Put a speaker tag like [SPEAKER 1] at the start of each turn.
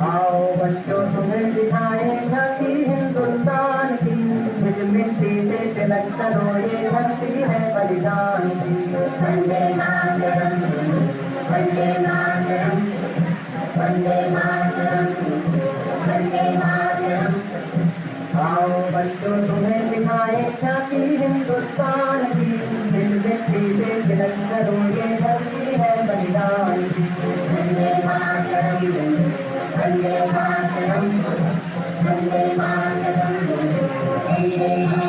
[SPEAKER 1] आओ बच्चों, तुम्हें दिखाए झांकी हिंदुस्तान की। इस मिट्टी से करो, ये धरती है बलिदान की। वंदे मातरम वंदे मातरम वंदे मातरम वंदे मातरम। आओ बच्चों, तुम्हें दिखाए झांकी हिंदुस्तान की। इस मिट्टी से तिलक वंदे मातरम वंदे मातरम वंदे मातरम